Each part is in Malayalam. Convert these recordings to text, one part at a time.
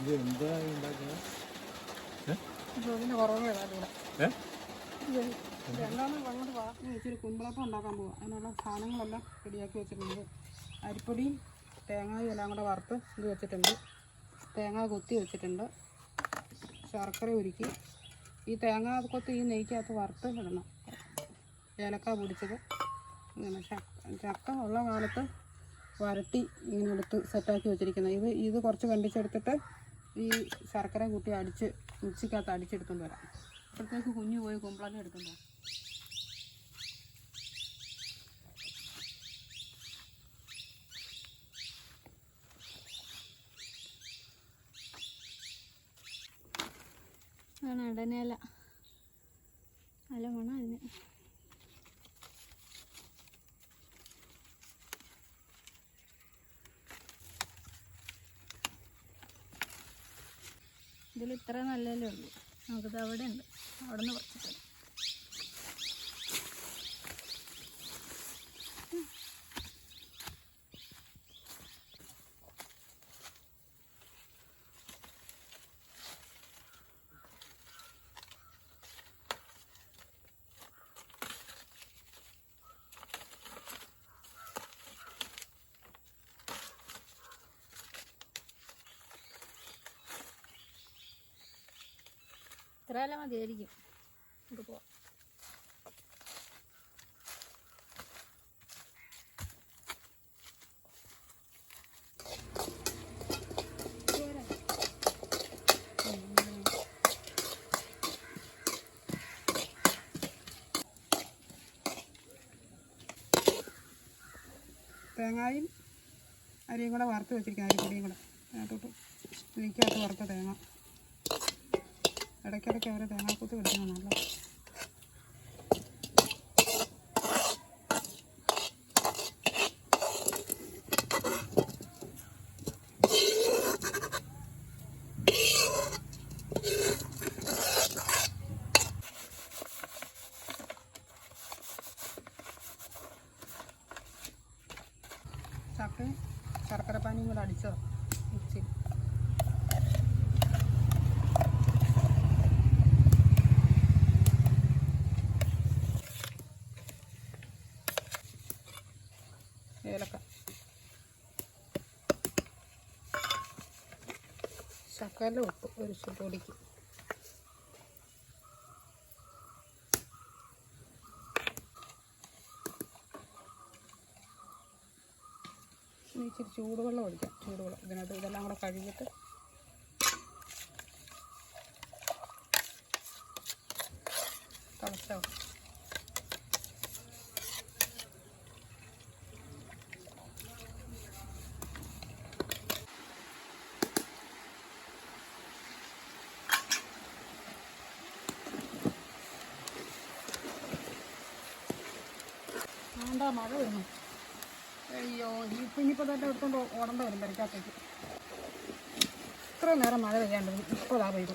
ഇത് എന്താ ഉണ്ടാക്കുന്നത് വെച്ചൊരു കുമ്പളപ്പം ഉണ്ടാക്കാൻ പോവാം. അതിനുള്ള സാധനങ്ങളെല്ലാം റെഡിയാക്കി വെച്ചിട്ടുണ്ട്. അരിപ്പൊടിയും തേങ്ങയും എല്ലാം കൂടെ വറുത്ത് ഇത് വെച്ചിട്ടുണ്ട്. തേങ്ങ കൊത്തി വെച്ചിട്ടുണ്ട്. ശർക്കര ഉരുക്കി. ഈ തേങ്ങ കൊത്തി ഈ നെയ്ക്കകത്ത് വറുത്ത് ഇടണം. ഏലക്ക പൊടിച്ചത്. ഇങ്ങനെ ചക്ക ഉള്ള കാലത്ത് വരട്ടി ഇങ്ങനെ എടുത്ത് സെറ്റാക്കി വെച്ചിരിക്കുന്നത്. ഇത് ഇത് കുറച്ച് കണ്ടിച്ചെടുത്തിട്ട് ഈ ശർക്കര കൂട്ടി അടിച്ച് മിക്സിക്കകത്ത് അടിച്ചെടുത്തുകൊണ്ട് വരാം. അപ്പോഴത്തേക്ക് കുഞ്ഞു പോയി കുമ്പളങ്ങ എടുത്തുകൊണ്ട് വരാം. ആണ് ഇടനേല. നല്ല മണം അതിന്. ഇതിൽ ഇത്ര നല്ലതല്ലേ ഉള്ളൂ. നമുക്കിത് അവിടെ ഉണ്ട് അവിടെ നിന്ന് കുറച്ചിട്ട് ഇത്ര അല്ല മതിയായിരിക്കും. നമുക്ക് പോവാം. തേങ്ങയും അരിയും കൂടെ വറുത്ത് വെച്ചിരിക്കുന്നത് അരിപ്പൊടിയും കൂടെ. അതിനകത്തോട്ട് നെയ്ക്കകത്ത് വറുത്ത തേങ്ങ. ഇടയ്ക്കിടയ്ക്ക് അവരെ തേങ്ങാക്കൂത്ത് കിടക്കണം നല്ല ശർക്കര പാനിയും കൂടെ അടിച്ചോ? മിക്സിയിൽ ഏലക്ക. ശക്കല ഉപ്പ് ഒരു പൊടിക്ക്. ഇച്ചിരി ചൂടുവെള്ളം ഒഴിക്കാം. ചൂടുവെള്ളം. ഇതിനകത്ത് ഇതെല്ലാം കൂടെ കഴുകിയിട്ട് തിളച്ചോ ആണ്ടാ മഴ വരുന്നു. അയ്യോ ഇപ്പം ഇനിയിപ്പോൾ തന്നെ എടുത്തോണ്ട് ഓടേണ്ട വരും പരിക്കാത്തേക്ക് ഇത്രയും നേരം മഴ പെയ്യാണ്ട് ഇപ്പോൾ ഇതാ പെയ്തു.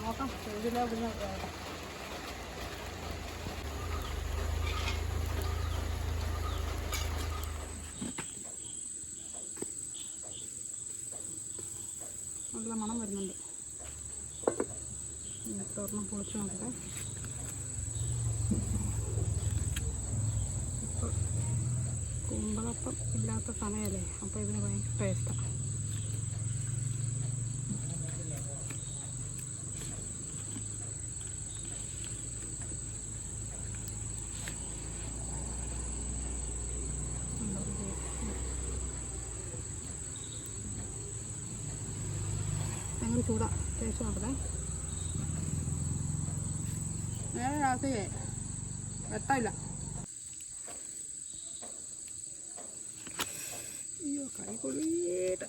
നോക്കാം. നല്ല മണം വരുന്നുണ്ട് തുറന്ന് പൊളിച്ച് നോക്കട്ടെ കുമ്പളപ്പം ഇല്ലാത്ത സമയമല്ലേ അപ്പോൾ ഇതിന് ഭയങ്കര ടേസ്റ്റാണ് ഭയങ്കര ചൂടാ. ടേസ്റ്റ് നോക്കട്ടെ. നേരെ രാത്രി വെട്ടമില്ല. അയ്യോ കൈ കൊള്ളിയിട്ട്